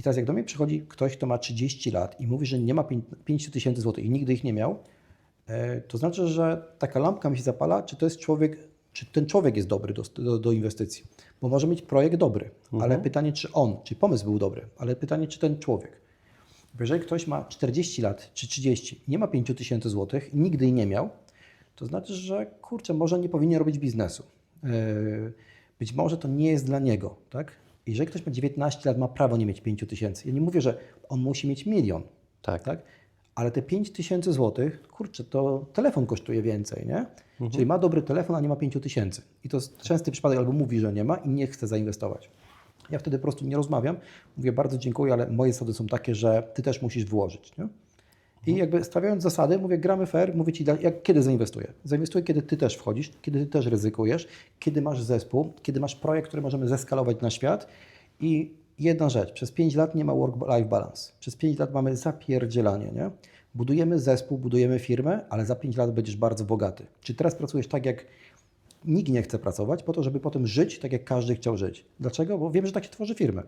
I teraz jak do mnie przychodzi ktoś, kto ma 30 lat i mówi, że nie ma 5 tysięcy złotych i nigdy ich nie miał, e, to znaczy, że taka lampka mi się zapala, czy to jest człowiek, czy ten człowiek jest dobry do, do, do inwestycji. Bo może mieć projekt dobry, ale pytanie, czy on, czy pomysł był dobry, ale pytanie, czy ten człowiek. Bo jeżeli ktoś ma 40 lat czy 30 i nie ma 5 tysięcy złotych i nigdy jej nie miał, to znaczy, że kurczę, może nie powinien robić biznesu. Yy, Być może to nie jest dla niego, tak? Jeżeli ktoś ma 19 lat, ma prawo nie mieć 5 tysięcy. Ja nie mówię, że on musi mieć milion, Tak. tak? Ale te 5 tysięcy złotych, kurczę, to telefon kosztuje więcej, nie? Czyli ma dobry telefon, a nie ma 5 tysięcy. I to jest częsty przypadek, albo mówi, że nie ma i nie chce zainwestować. Ja wtedy po prostu nie rozmawiam. Mówię, bardzo dziękuję, ale moje zasady są takie, że ty też musisz włożyć, nie? I jakby stawiając zasady, mówię, gramy fair, mówię ci, jak, kiedy zainwestuję. Zainwestuję, kiedy ty też wchodzisz, kiedy ty też ryzykujesz, kiedy masz zespół, kiedy masz projekt, który możemy zeskalować na świat. I jedna rzecz, przez 5 lat nie ma work-life balance. Przez 5 lat mamy zapierdzielanie, nie? Budujemy zespół, budujemy firmę, ale za 5 lat będziesz bardzo bogaty. Czy teraz pracujesz tak, jak nikt nie chce pracować, po to, żeby potem żyć tak, jak każdy chciał żyć. Dlaczego? Bo wiem, że tak się tworzy firmy.